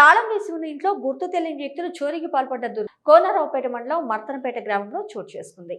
తాళం వేసి ఉన్న ఇంట్లో గుర్తు తెలియని వ్యక్తులు చోరీకి పాల్పడ్డ దుర్ కోనారావుపేట మండలం మర్తనపేట గ్రామంలో చోటు చేసుకుంది.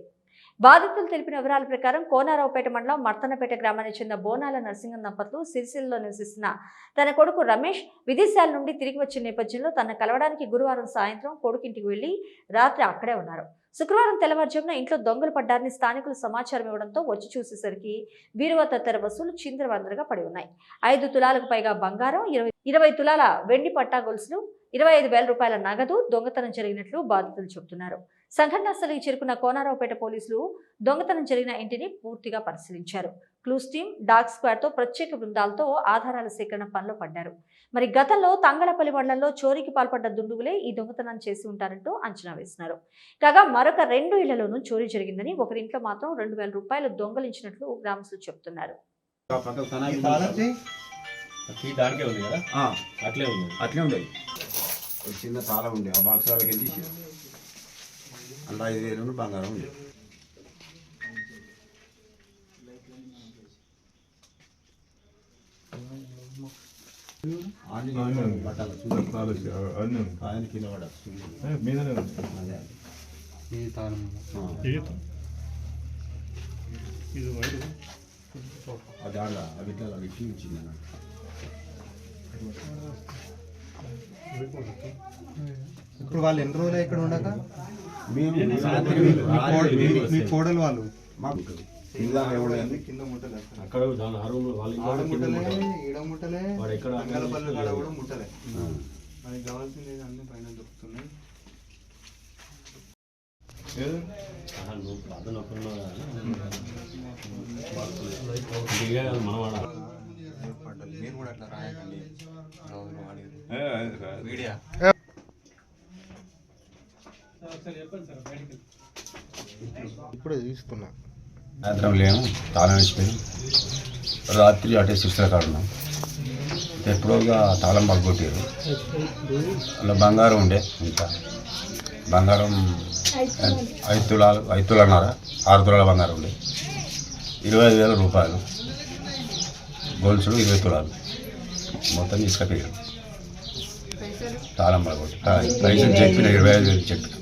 బాధితులు తెలిపిన వివరాల ప్రకారం కోనారావుపేట మండలం మర్తనపేట గ్రామానికి చెందిన బోనాల నరసింహం దంపతులు సిరిసిల్లలో నివసిస్తున్న తన కొడుకు రమేష్ విదేశాల నుండి తిరిగి వచ్చిన నేపథ్యంలో తన కలవడానికి గురువారం సాయంత్రం కొడుకింటికి వెళ్ళి రాత్రి అక్కడే ఉన్నారు. శుక్రవారం తెల్లవారుజామున ఇంట్లో దొంగలు పడ్డారని స్థానికులు సమాచారం ఇవ్వడంతో వచ్చి చూసేసరికి బీరువా తదితర వసూలు చిందరవందరగా పడి ఉన్నాయి. ఐదు తులాలకు పైగా బంగారం ఇరవై ఇరవై తులాల వెండి పట్టా గొలుసులు ఇరవై ఐదు వేల రూపాయల నగదు దొంగతనం జరిగినట్లు బాధితులు చెబుతున్నారు. సంఘటనా స్థలికి చేరుకున్న కోనారావుపేట పోలీసులు దొంగతనం జరిగిన ఇంటిని పూర్తిగా పరిశీలించారు. క్లూస్ టీమ్ డాగ్ స్క్వాడ్తో ప్రత్యేక బృందాలతో ఆధారాల సేకరణ పనిలో పడ్డారు. మరి గతంలో తంగళపల్లి మండలంలో చోరీకి పాల్పడ్డ దుండుగులే ఈ దొంగతనం చేసి ఉంటారంటూ అంచనా వేస్తున్నారు. కాగా మరొక రెండు ఇళ్ళలోనూ చోరీ జరిగిందని ఒకరింట్లో మాత్రం రెండు వేల రూపాయలు దొంగలించినట్లు గ్రామస్తులు చెబుతున్నారు. దానికే ఉంది కదా? ఆ, అట్లే ఉంది. అట్లే ఉండేది. ఒక చిన్న తాళం ఉండే ఆ బాక్స్ వాళ్ళకి వెళ్ళి అందులో ఐదు వేలు బంగారం ఉంది. ఆయన కింద పడ్డాడు. అదే. ఆ. అది ఆడ అవి అవి ఇచ్చింది అన్నట్టు. ఇప్పుడు వాళ్ళు ఎన్ని రోజులు ఇక్కడ ఉండక? మీ కోడలు వాళ్ళు? మాకు కింద ఎవడైంది కింద ముట్టలే అక్కడ ముట్టలే కాడ కూడా ముట్టలే. ఆ. మనకి కావాల్సింది అన్ని పైన దొరుకుతున్నాయి. మనవాడ? మీరు కూడా అట్లా రాయకండి రోజులు వాడేది వీడియా ఇప్పుడే తీసుకున్నా. సాయంత్రం లేము తాళం వేసిపోయి రాత్రి అటే సిక్స్ల కాడ ఉన్నాం. ఎప్పుడోగా తాళం పగొట్టారు అలా బంగారం ఉండే ఇంకా. బంగారం ఐదు తులాలు. ఐదు తులాలన్నర ఆరు తులాల బంగారం ఉండే. ఇరవై ఐదు వేల రూపాయలు. గొలుసులు ఇరవై తులాలు. మొత్తం తీసుకపోయారు. తాళం పగొట్టి పైసలు చెప్పిన ఇరవై ఐదు వేలు చెప్పిన.